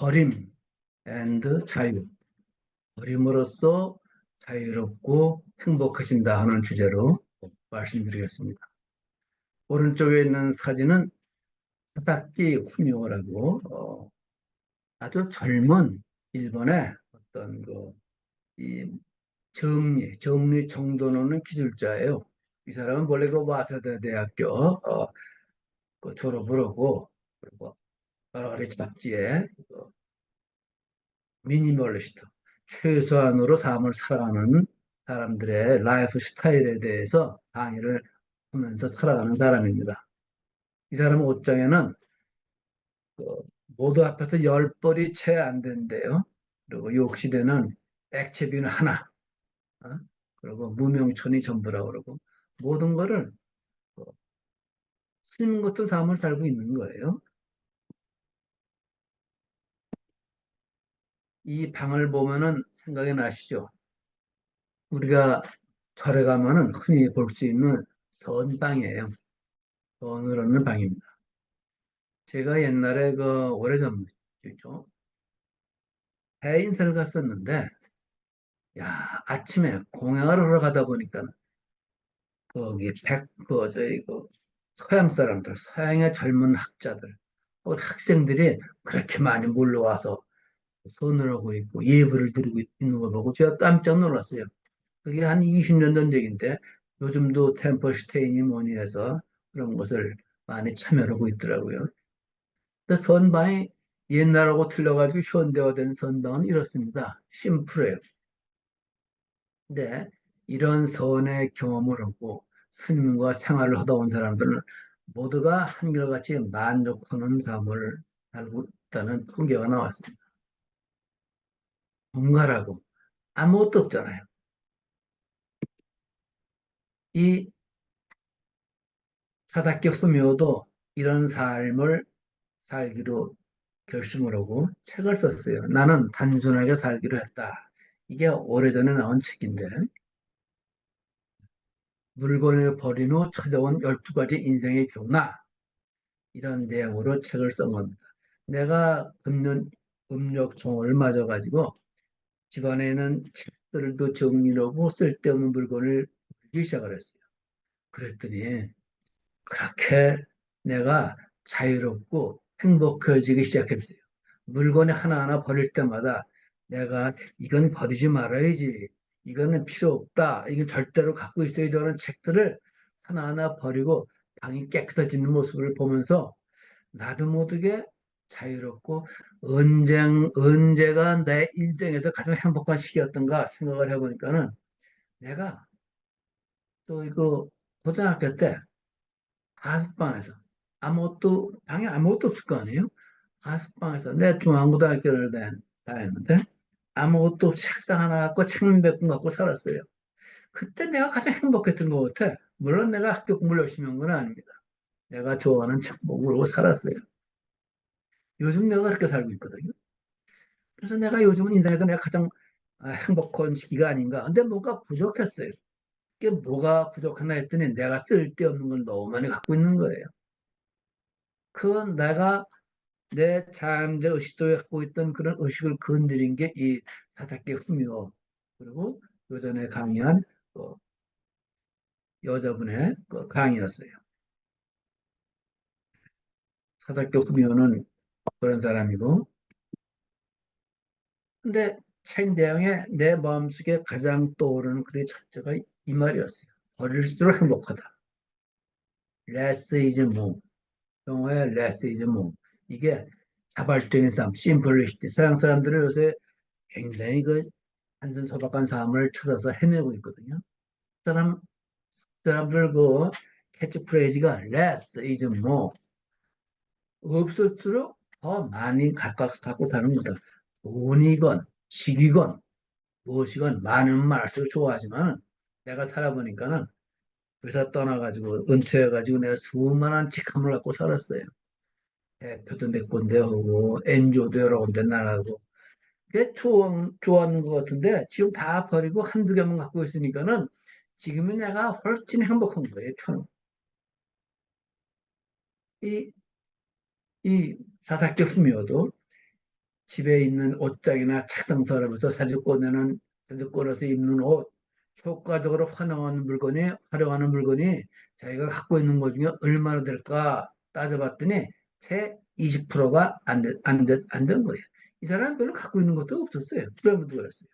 버림 앤드 자유. 버림으로써 자유롭고 행복해진다 하는 주제로 말씀드리겠습니다. 오른쪽에 있는 사진은 사사키 후미오라고 어, 아주 젊은 일본의 어떤 그, 이 정리, 정리 정도는 기술자예요. 이 사람은 원래 그 와세다 대학교 어, 그 졸업을 하고 그리고 잡지에 그 미니멀리스트, 최소한으로 삶을 살아가는 사람들의 라이프 스타일에 대해서 강의를 하면서 살아가는 사람입니다. 이 사람 옷장에는 그 모두 합해서 열 벌이 채 안 된대요. 그리고 욕실에는 액체비는 하나, 어? 그리고 무명천이 전부라고 그러고 모든 거를 어, 쓰는 것도 삶을 살고 있는 거예요. 이 방을 보면은 생각이 나시죠? 우리가 절에 가면은 흔히 볼 수 있는 선방이에요. 선을 얻는 방입니다. 제가 옛날에 그 오래전이죠. 해인사를 갔었는데, 야, 아침에 공양을 하러 가다 보니까, 거기 백, 그, 저희, 그, 서양 사람들, 서양의 젊은 학자들, 우리 학생들이 그렇게 많이 몰려와서 선을 하고 있고, 예불을 드리고 있는 걸 보고 제가 깜짝 놀랐어요. 그게 한 20년 전 얘기인데, 요즘도 템플스테인이 뭐니 해서 그런 것을 많이 참여하고 있더라고요. 선방이 옛날하고 틀려가지고 현대화된 선방은 이렇습니다. 심플해요. 근데 이런 선의 경험을 하고 스님과 생활을 하다 온 사람들은 모두가 한결같이 만족하는 삶을 살고 있다는 통계가 나왔습니다. 뭔가라고 아무것도 없잖아요. 이 후미오도 이런 삶을 살기로 결심을 하고 책을 썼어요. 나는 단순하게 살기로 했다. 이게 오래전에 나온 책인데 물건을 버린 후 찾아온 12가지 인생의 교훈 이런 내용으로 책을 쓴 겁니다. 내가 금년 음력총을 맞아가지고 집안에 있는 책들도 정리하고 쓸데없는 물건을 버리기 시작을 했어요. 그랬더니 그렇게 내가 자유롭고 행복해지기 시작했어요. 물건을 하나하나 버릴 때마다 내가 이건 버리지 말아야지. 이거는 필요 없다. 이건 절대로 갖고 있어야지 하는 책들을 하나하나 버리고 방이 깨끗해지는 모습을 보면서 나도 모르게 자유롭고 언젠, 언제가 내 인생에서 가장 행복한 시기였던가 생각을 해보니까는 내가 또 이거 고등학교 때 가석방에서 아무것도 방에 아무것도 없을 거 아니에요? 가석방에서 내 중앙고등학교를 다녔는데 아무것도 책상 하나 갖고 책만 몇권 갖고 살았어요. 그때 내가 가장 행복했던 것 같아. 물론 내가 학교 공부를 열심히 한 건 아닙니다. 내가 좋아하는 책 보고 살았어요. 요즘 내가 그렇게 살고 있거든요. 그래서 내가 요즘은 인생에서 내가 가장 행복한 시기가 아닌가. 근데 뭐가 부족했어요. 이게 뭐가 부족하나 했더니 내가 쓸데없는 걸 너무 많이 갖고 있는 거예요. 그건 내가 내 잠재 의식 속에 갖고 있던 그런 의식을 건드린 게 이 사다케 후미오 그리고 요전에 강의한 그 여자분의 그 강의였어요. 사다케 후미오는 그런 사람이고 근데 책 내용에 내 마음속에 가장 떠오르는 글의 첫째가 이 말이었어요. 버릴수록 행복하다. less is more. 영어의 less is more. 이게 자발적인 삶, 심플리시티. 서양 사람들은 요새 굉장히 그 한순 소박한 삶을 찾아서 헤매고 있거든요. 그 사람, 사람들 그 캐치프레이즈가 less is more. 없을수록 더 많이 각각 갖고 사는 거다. 돈이건, 식이건, 무엇이건 많은 말수록 좋아하지만 내가 살아보니까는 회사 떠나가지고 은퇴해가지고 내가 수많은 직함을 갖고 살았어요. 대표도 몇 군데 하고 엔조도 여러 군데 나가고 그게 좋아, 좋아하는 것 같은데 지금 다 버리고 한두 개만 갖고 있으니까는 지금은 내가 훨씬 행복한 거예요. 편. 이, 이 사사키 후미오도 집에 있는 옷장이나 책상 서랍에서 자주 꺼내는 자주 꺼내서 입는 옷 효과적으로 활용하는 물건이 활용하는 물건이 자기가 갖고 있는 것 중에 얼마나 될까 따져봤더니 채 20%가 안, 된, 안, 된, 안된 거예요. 이 사람은 별로 갖고 있는 것도 없었어요. 그러면도 그랬어요.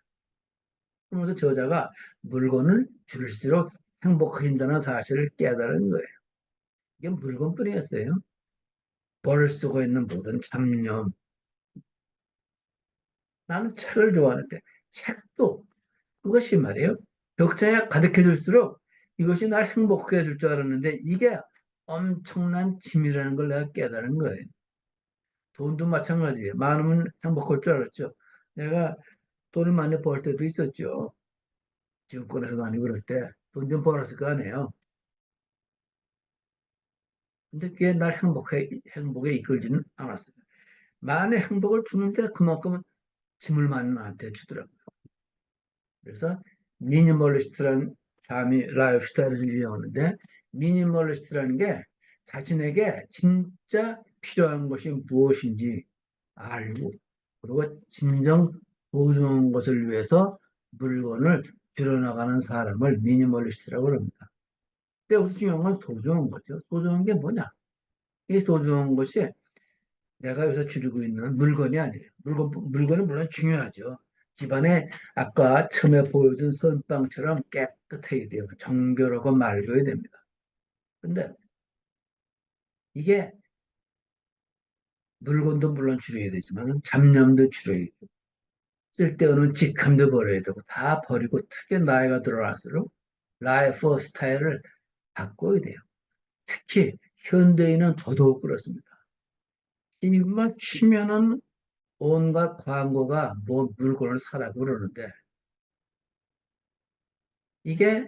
그러면서 저자가 물건을 줄일수록 행복해진다는 사실을 깨달은 거예요. 이게 물건뿐이었어요. 벌 쓰고 있는 모든 잡념. 나는 책을 좋아하는데 책도 그것이 말이에요. 격차가 가득해질수록 이것이 날 행복하게 해줄 줄 알았는데 이게 엄청난 짐이라는 걸 내가 깨달은 거예요. 돈도 마찬가지예요. 많으면 행복할 줄 알았죠. 내가 돈을 많이 벌 때도 있었죠. 증권에서도 아니고 그럴 때 돈 좀 벌었을 거 아니에요. 근데 그게 날 행복해, 행복에 이끌지는 않았어요. 만의 행복을 주는데 그만큼 짐을 많이 나한테 주더라고요. 그래서 미니멀리스트라는 삶이 라이프 스타일을 이용하는데 미니멀리스트라는 게 자신에게 진짜 필요한 것이 무엇인지 알고 그리고 진정 소중한 것을 위해서 물건을 줄여나가는 사람을 미니멀리스트라고 합니다. 여기서 중요한 건 소중한 거죠. 소중한 게 뭐냐? 이 소중한 것이 내가 여기서 줄이고 있는 물건이 아니에요. 물건, 물건은 물론 중요하죠. 집안에 아까 처음에 보여준 선빵처럼 깨끗해야 돼요. 정결하고 맑아야 됩니다. 근데 이게 물건도 물론 줄여야 되지만 잡념도 줄여야 되고 쓸데없는 직함도 버려야 되고 다 버리고 특히 나이가 들어갈수록 라이프 스타일을 바꿔야 돼요. 특히 현대인은 더더욱 그렇습니다. 이만 치면은 온갖 광고가 뭐 물건을 사라고 그러는데 이게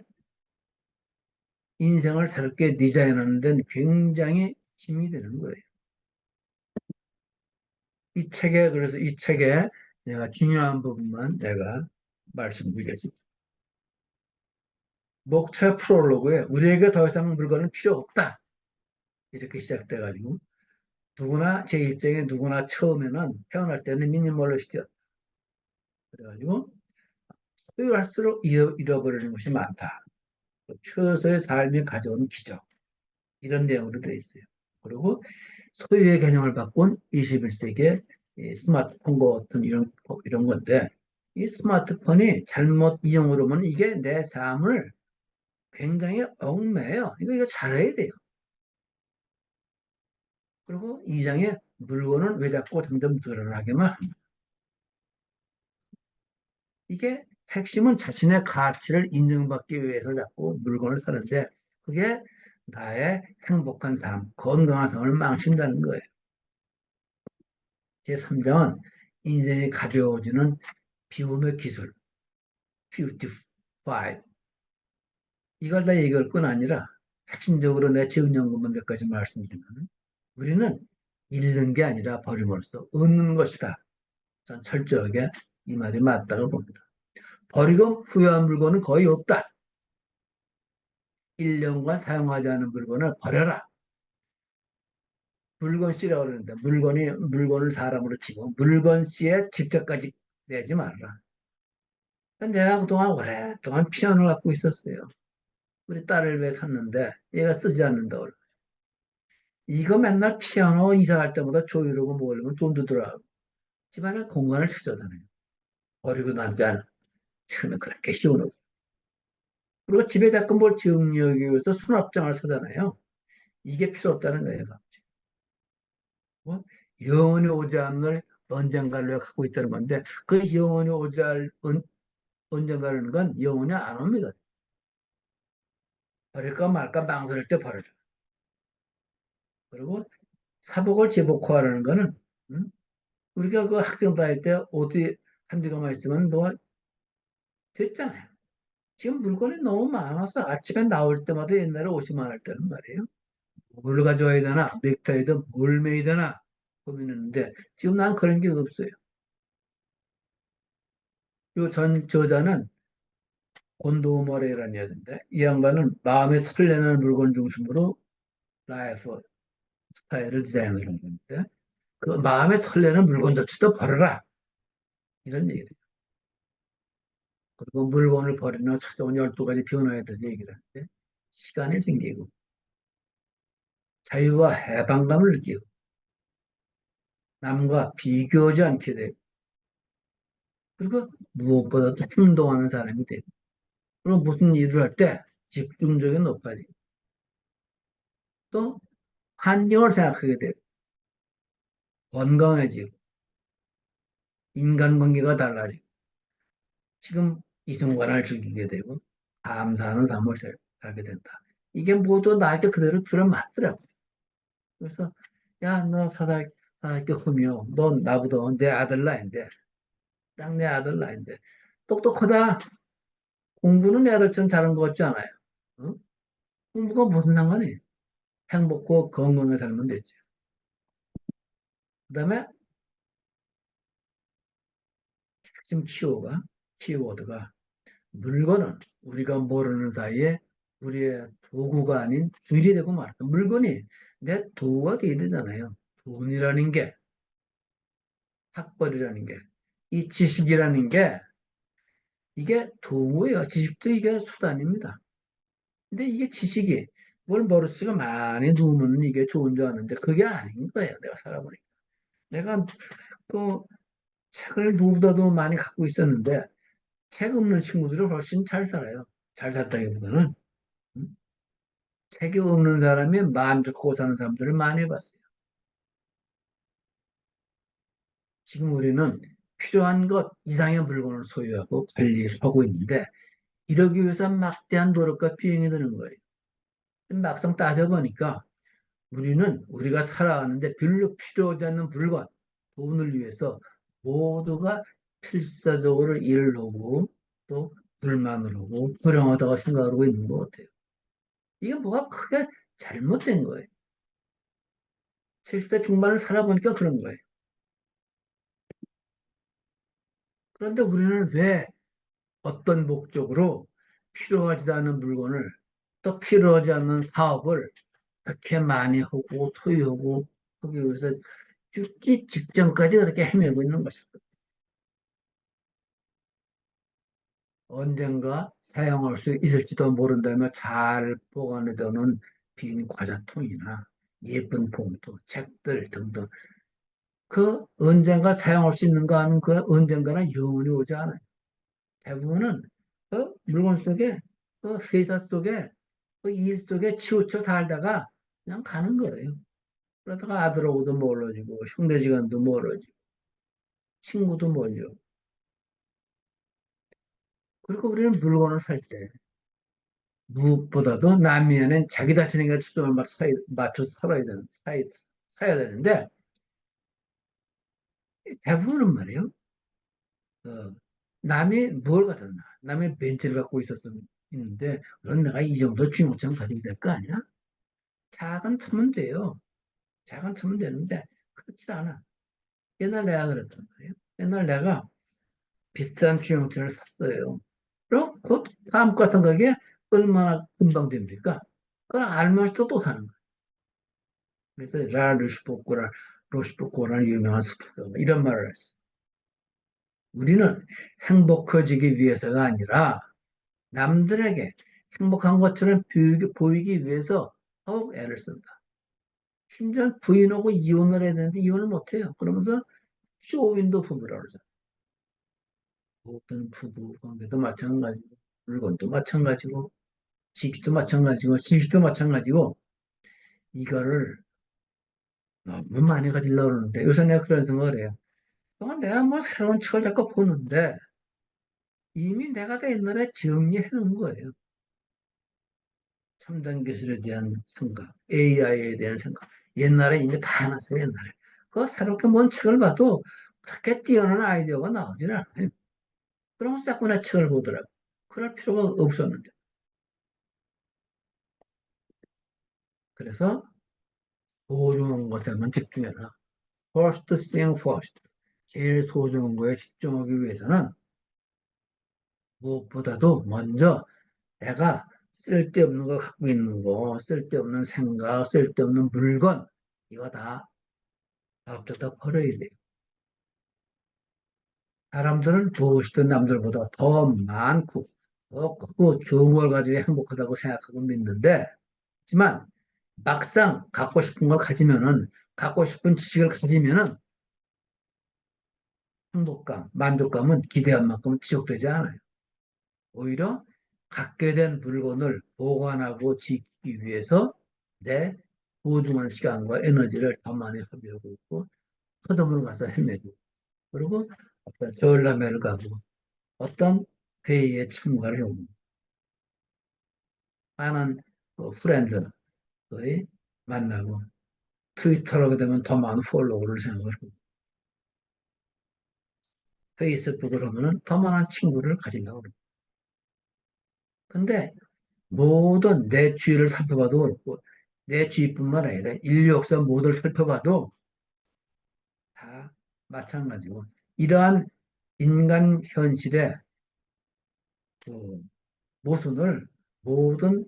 인생을 새롭게 디자인하는 데는 굉장히 힘이 되는 거예요. 이 책에 그래서 이 책에 내가 중요한 부분만 내가 말씀드리겠습니다. 목차 프롤로그에 우리에게 더 이상 물건은 필요 없다. 이렇게 시작돼가지고 누구나 제 입장에 누구나 처음에는 태어날 때는 미니멀리스트였다. 그래가지고 소유할수록 잃어버리는 것이 많다. 최소의 삶이 가져온 기적 이런 내용으로 되어 있어요. 그리고 소유의 개념을 바꾼 21세기의 스마트폰 같은 이런 이런 건데 이 스마트폰이 잘못 이용을 하면 이게 내 삶을 굉장히 얽매요. 이거 이거 잘해야 돼요. 그리고 이 장에 물건은 왜 자꾸 점점 합니다. 이게 핵심은 자신의 가치를 인정받기 위해서 자꾸 물건을 사는데 그게 나의 행복한 삶, 건강한 삶을 망친다는 거예요. 제3장은 인생이 가벼워지는 비움의 기술, beautify. 이걸 다 얘기할 건 아니라 핵심적으로 내 것만 몇 가지 말씀드리면 우리는 잃는 게 아니라 버림으로써 얻는 것이다. 전 철저하게 이 말이 맞다고 봅니다. 버리고 후회한 물건은 거의 없다. 1년간 사용하지 않은 물건을 버려라. 물건 씨라고 그러는데 물건이 물건을 사람으로 치고 물건 씨에 직접까지 내지 말라. 내가 그동안 오랫동안 피아노를 갖고 있었어요. 우리 딸을 왜 샀는데 얘가 쓰지 않는다. 이거 맨날 피아노 이사할 때마다 조이르고 뭐려면 돈도 들어가고 집안에 공간을 찾아다녀요. 버리고 난 때는 처음에 그렇게 쉬운 그리고 집에 자꾸 뭘 정리하기 위해서 수납장을 사잖아요. 이게 필요 없다는 거예요. 뭐? 영원히 오지 않을 언젠가를 갖고 있다는 건데 그 영원히 오지 않을 언젠가라는 건 영원히 안 옵니다. 버릴까 말까 망설일 때 버려요. 그리고 사복을 제복화하는 거는 음? 우리가 그 학생 다닐 때 옷이 한두 개만 있으면 뭐 됐잖아요. 지금 물건이 너무 많아서 아침에 나올 때마다 옛날에 옷이 많을 때는 말이에요. 뭘 가져와야 되나, 넥타이든 뭘 매야 되나 고민했는데 지금 난 그런 게 없어요. 요 전 저자는 곤도 머레이라는 여자인데 이 양반은 마음에 설레는 물건 중심으로 라이프 스타일을 디자인을 한 건데 그 마음에 설레는 물건조차도 버려라. 이런 얘기를. 그리고 물건을 버리면 찾아온 12가지 변화에 대해서 얘기를 하는데 시간이 생기고 자유와 해방감을 느끼고 남과 비교하지 않게 되고 그리고 무엇보다도 행동하는 사람이 되고 그리고 무슨 일을 할 때 집중력이 높아지고 또 환경을 생각하게 되고 건강해지고 인간관계가 달라지고 지금 이 순간을 즐기게 되고 감사하는 삶을 살게 된다. 이게 모두 나에게 그대로 들어맞더라고. 그래서 야 너 사사기 사사기 흠이요. 넌 나보다 내 아들 나인데 딱 내 아들 나인데 똑똑하다. 공부는 내 아들처럼 잘한 것 같지 않아요. 어? 공부가 무슨 상관이? 행복고 건강하게 살면 되지. 그 다음에 핵심 키워가 키워드가 물건은 우리가 모르는 사이에 우리의 도구가 아닌 주인이 되고 말다. 물건이 내 도구가 돼야 되잖아요. 돈이라는 게, 학벌이라는 게, 이 지식이라는 게, 이게 도구예요. 지식도 이게 수단입니다. 근데 이게 지식이 뭘 머릿속에 많이 두면 이게 좋은 줄 아는데 그게 아닌 거예요. 내가 살아보니까. 내가 그 책을 누구보다도 많이 갖고 있었는데 책 없는 친구들이 훨씬 잘 살아요. 잘 살다기보다는 음? 책이 없는 사람이 만족하고 사는 사람들을 많이 봤어요. 지금 우리는 필요한 것 이상의 물건을 소유하고 관리하고 있는데 이러기 위해서 막대한 노력과 비용이 드는 거예요. 막상 따져보니까 우리는 우리가 살아가는데 별로 필요하지 않는 물건, 돈을 위해서 모두가 필사적으로 일을 하고 또 불만을 하고 불행하다고 생각하고 있는 것 같아요. 이게 뭐가 크게 잘못된 거예요. 70대 중반을 살아보니까 그런 거예요. 그런데 우리는 왜 어떤 목적으로 필요하지도 않은 물건을 또 필요하지 않는 사업을 그렇게 많이 하고 소유하고 하기 위해서 죽기 직전까지 그렇게 헤매고 있는 것입니다. 언젠가 사용할 수 있을지도 모른다며 잘 보관해두는 빈 과자통이나 예쁜 봉투, 책들 등등 그 언젠가 사용할 수 있는가 하는 그 언젠가는 영원히 오지 않아요. 대부분은 그 물건 속에 그 회사 속에 그 일 속에 치우쳐 살다가 그냥 가는 거예요. 그러다가 아들하고도 멀어지고 형제지간도 멀어지고 친구도 멀죠. 그리고 우리는 물건을 살 때 무엇보다도 남이에는 자기 자신에게 초점을 맞춰 살아야 되는, 사야 되는데 대부분은 말이에요. 어, 남이 뭘 갖았나? 남의 벤츠를 갖고 있었으면 있는데 그런 내가 이 정도 중요점 가지게 될거 아니야? 작은 차면 돼요. 작은 차면 되는데 그렇지 않아. 옛날 내가 그랬단 말이에요. 옛날 내가 비슷한 주용차를 샀어요. 그럼 그 다음 같은 가게 얼마나 금방 됩니까? 그걸 알면서도 또 사는 거예요. 그래서 라 루시포코라 로시포코라는 유명한 스피커가 이런 말을 했어. 우리는 행복해지기 위해서가 아니라 남들에게 행복한 것처럼 보이기 위해서 더욱 애를 쓴다. 심지어 부인하고 이혼을 해야 되는데 이혼을 못해요. 그러면서 쇼윈도 부부라고 그러잖아. 모든 부부 관계도 마찬가지고 물건도 마찬가지고 집도 마찬가지고 지식도 마찬가지고 이거를 너무 많이 가지려고 그러는데 요새 내가 그런 생각을 해요. 내가 뭐 새로운 책을 자꾸 보는데 이미 내가 다 옛날에 정리해 놓은 거예요. 첨단 기술에 대한 생각, AI에 대한 생각. 옛날에 이미 다 해놨어요, 옛날에. 그 새롭게 뭔 책을 봐도 그렇게 뛰어난 아이디어가 나오질 않아요. 그러면 자꾸 나 책을 보더라고. 그럴 필요가 없었는데. 그래서 소중한 것에만 집중해라. First thing first. 제일 소중한 거에 집중하기 위해서는 무엇보다도 먼저 내가 쓸데없는 거 갖고 있는 거, 쓸데없는 생각, 쓸데없는 물건, 이거 다 가급적 버려야 돼요. 사람들은 무엇이든 남들보다 더 많고 더 크고 좋은 걸 가지고 행복하다고 생각하고 믿는데 하지만 막상 갖고 싶은 걸 가지면은 갖고 싶은 지식을 가지면은 행복감, 만족감은 기대한 만큼 지속되지 않아요. 오히려 갖게 된 물건을 보관하고 지키기 위해서 내 소중한 시간과 에너지를 더 많이 소비하고 있고 서점을 가서 헤매고 그리고 어떤 전람회를 가고 어떤 회의에 참가를 하고 많은 그 프렌드 의 만나고 트위터를 하게 되면 더 많은 팔로워를 생각을 하고 페이스북을 하면은 더 많은 친구를 가진다고 그러고 근데 모든 내 주위를 살펴봐도 그렇고 내 주위뿐만 아니라 인류 역사 모두를 살펴봐도 다 마찬가지고 이러한 인간 현실의 그 모순을 모든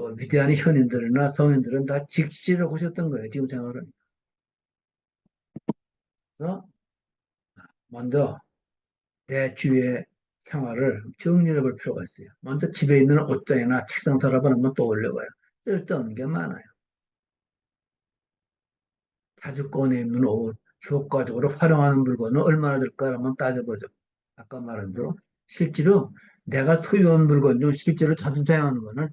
그 위대한 현인들이나 성인들은 다 직시를 하셨던 거예요. 지금 생각을. 그래서 먼저 내 주위의 생활을 정리해 볼 필요가 있어요. 먼저 집에 있는 옷장이나 책상 서랍을 한번 떠올려봐요. 쓸데없는 게 많아요. 자주 꺼내 입는 옷, 효과적으로 활용하는 물건은 얼마나 될까 한번 따져보죠. 아까 말한 대로 실제로 내가 소유한 물건 중 실제로 자주 사용하는 거는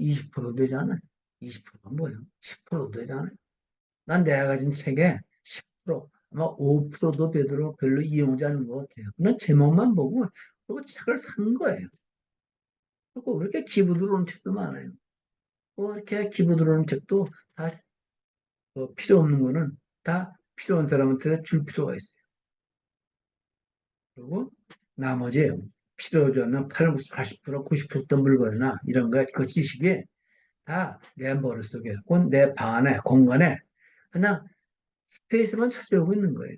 20% 되지 않아요. 20%가 뭐예요? 10% 되지 않아요. 난 내가 가진 책에 10% 아마 5%도 되도록 별로 이용하지 않는 것 같아요. 그냥 제목만 보고 그리고 책을 산 거예요. 그리고 왜 이렇게 기부 들어오는 책도 많아요. 뭐 이렇게 기부 들어오는 책도 다 어, 필요 없는 거는 다 필요한 사람한테 줄 필요가 있어요. 그리고 나머지 필요하지 않는 80, 80% 90% 물건이나? 이런 거, 그 지식이 다 내 머릿속에, 내방 안에, 공간에 그냥 스페이스만 차지하고 있는 거예요.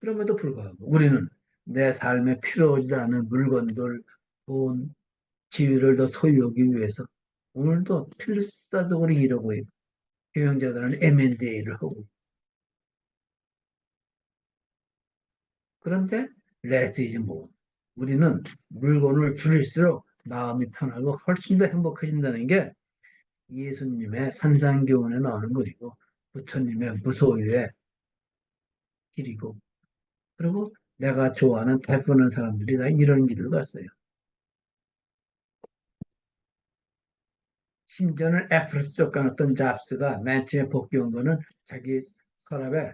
그럼에도 불구하고 우리는 내 삶에 필요하지 않은 물건들, 돈, 지위를 더 소유하기 위해서 오늘도 필사적으로 일하고 있고 경영자들은 M&A를 하고. 그런데 레스이지 뭐 우리는 물건을 줄일수록 마음이 편하고 훨씬 더 행복해진다는 게 예수님의 산상교훈에 나오는 글이고 부처님의 무소유의 길이고 그리고 내가 좋아하는 대부분 사람들이 다 이런 길을 갔어요. 심지어는 애플에서 쫓겨났던 잡스가 맨 처음에 복귀한 거는 자기 서랍에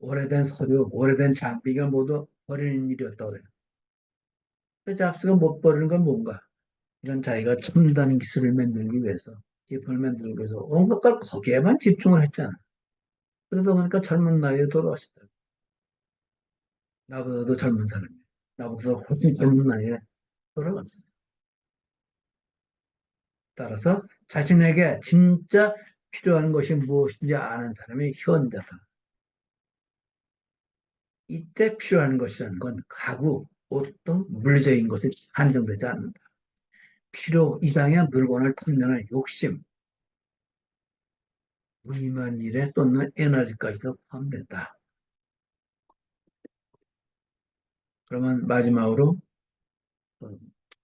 오래된 서류, 오래된 장비가 모두 버리는 일이었다고 그래요. 그 잡스가 못 버리는 건 뭔가? 이런 자기가 첨단 기술을 만들기 위해서, 제품을 만들기 위해서 온갖 걸 거기에만 집중을 했잖아. 그러다 보니까 젊은 나이에 돌아가셨다. 나보다도 젊은 사람이 나보다 훨씬 젊은 나이에 돌아갔어요. 따라서 자신에게 진짜 필요한 것이 무엇인지 아는 사람이 현자다. 이때 필요한 것이라는 건 가구, 옷등 물리적인 것에 한정되지 않는다. 필요 이상의 물건을 탐내는 욕심, 무의미한 일에 쏟는 에너지까지도 포함된다. 그러면 마지막으로 어,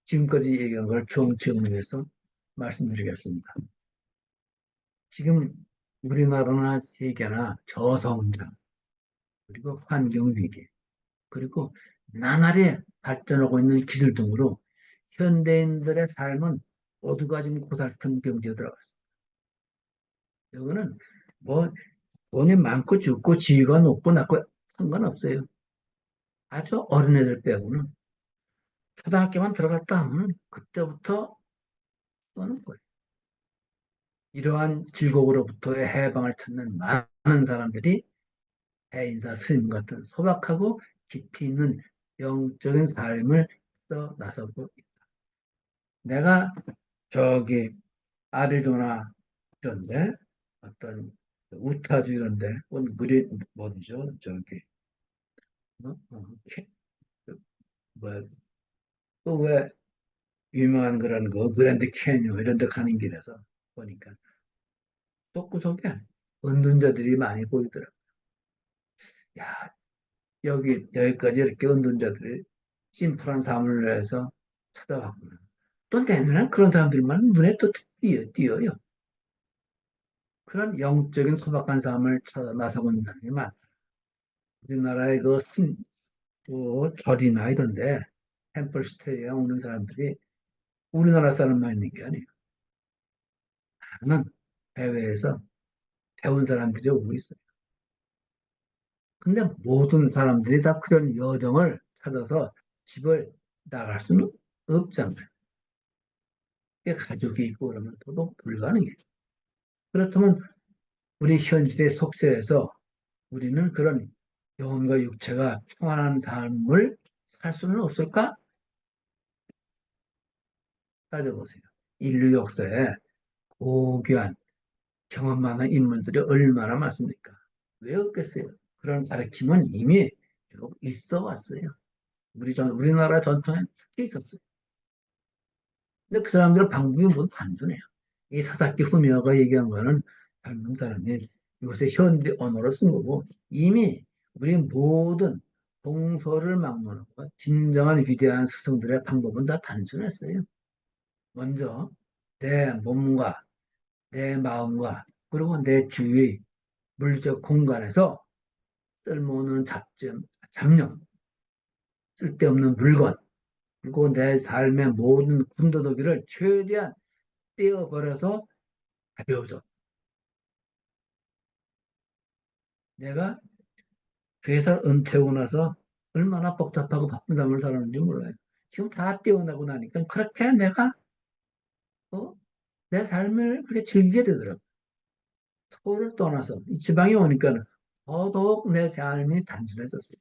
지금까지 얘기한 걸 총정리해서 말씀드리겠습니다. 지금 우리나라나 세계나 저성장, 그리고 환경위기, 그리고 나날이 발전하고 있는 기술 등으로 현대인들의 삶은 모두가 지금 고살픈 경지에 들어갔습니다. 이거는 뭐 돈이 많고 적고 지위가 높고 낮고 상관없어요. 아주 어린애들 빼고는 초등학교만 들어갔다 하면 그때부터 쏘는 거예요. 이러한 질곡으로부터의 해방을 찾는 많은 사람들이 해인사 스님 같은 소박하고 깊이 있는 영적인 삶을 떠 나서고 있다. 내가 저기 아리조나 이런데 어떤 우타주 이런데 그리 뭐죠 저기 어? 어, 그 뭐야 또왜 유명한 그런 거 그랜드 캐니언 이런 데 가는 길에서 보니까 속구속에 은둔자들이 많이 보이더라고요. 야, 여기, 여기까지 이렇게 은둔자들이 심플한 삶을 위해서 찾아왔구나. 또 내년엔 그런 사람들만 눈에 또 띄어, 띄어요. 그런 영적인 소박한 삶을 찾아 나서고 있는 사람이 많다. 우리나라의 그 신, 또 절이나 이런데 템플스테이에 오는 사람들이 우리나라 사람만 있는 게 아니에요. 많은 해외에서 배운 사람들이 오고 있어요. 근데 모든 사람들이 다 그런 여정을 찾아서 집을 나갈 수는 없잖아요. 가족이 있고 그러면 더더욱 불가능해요. 그렇다면 우리 현실의 속세에서 우리는 그런 영혼과 육체가 평안한 삶을 살 수는 없을까? 따져보세요. 인류 역사에 고귀한 경험 많은 인물들이 얼마나 많습니까? 왜 없겠어요? 그런 가르침은 이미 쭉 있어 왔어요. 우리 전, 우리나라 전통에 특히 있었어요. 근데 그 사람들 방법이 모두 단순해요. 이 사사키 후미오가 얘기한 거는 젊은 사람이 요새 현대 언어로 쓴 거고 이미 우리 모든 동서를 막론하고 진정한 위대한 스승들의 방법은 다 단순했어요. 먼저 내 몸과 내 마음과 그리고 내 주위 물적 공간에서 쓸모없는 잡점, 잡념, 쓸데없는 물건, 그리고 내 삶의 모든 군더더기를 최대한 떼어버려서 가벼워져. 내가 회사 은퇴하고 나서 얼마나 복잡하고 바쁜 삶을 살았는지 몰라요. 지금 다 떼어나고 나니까 그렇게 내가 어? 내 삶을 그렇게 즐기게 되더라고. 서울을 떠나서 이 지방에 오니까는 더더욱 내 삶이 단순해졌어요.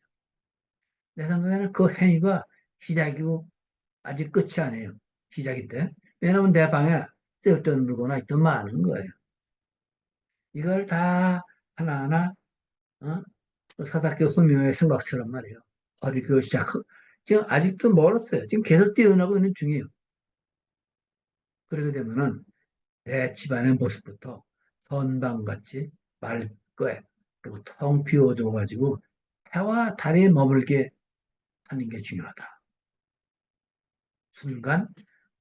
내 생각에는 그 행위가 시작이고 아직 끝이 아니에요. 시작인데. 왜냐면 내 방에 쓸데없는 물건이 더 많은 거예요. 이걸 다 하나하나 어? 사다케 후미오의 생각처럼 말이에요. 버리기 시작. 지금 아직도 멀었어요. 지금 계속 뛰어나고 있는 중이에요. 그러게 되면은 내 집안의 모습부터 선방같이 맑게 그리고 텅 비워줘 가지고 해와 달에 머물게 하는 게 중요하다. 순간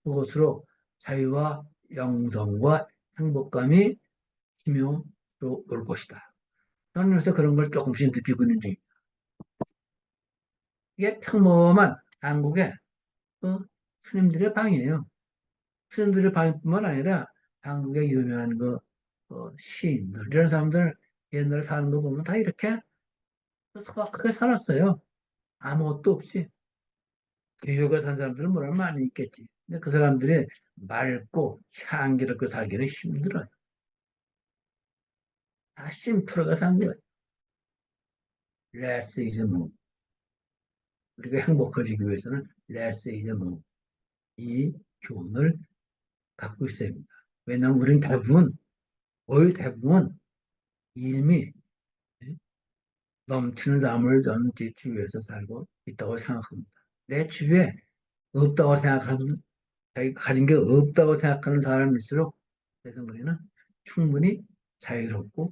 그것으로 자유와 영성과 행복감이 치묘로 올 것이다. 저는 요새 그런 걸 조금씩 느끼고 있는 중입니다. 이게 평범한 한국의 그 스님들의 방이에요. 스님들의 방뿐만 아니라 한국의 유명한 그 어, 시인들 이런 사람들 옛날에 사는 거 보면 다 이렇게 소박하게 살았어요. 아무것도 없이. 교육을 산 사람들은 뭐라 많이 있겠지. 근데 그 사람들이 맑고 향기롭게 살기는 힘들어요. 다 심플하게 산 거예요. less is more. 우리가 행복해지기 위해서는 less is more. 이 교훈을 갖고 있어야 합니다. 왜냐하면 우리는 대부분, 거의 대부분 이미 넘치는 삶을 저는 제 주위에서 살고 있다고 생각합니다. 내 주위에 없다고 생각하는, 자기 가진 게 없다고 생각하는 사람일수록 내 생각에는 충분히 자유롭고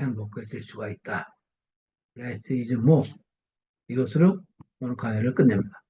행복해질 수가 있다. 레스트 이즈 모 이것으로 오늘 강의를 끝냅니다.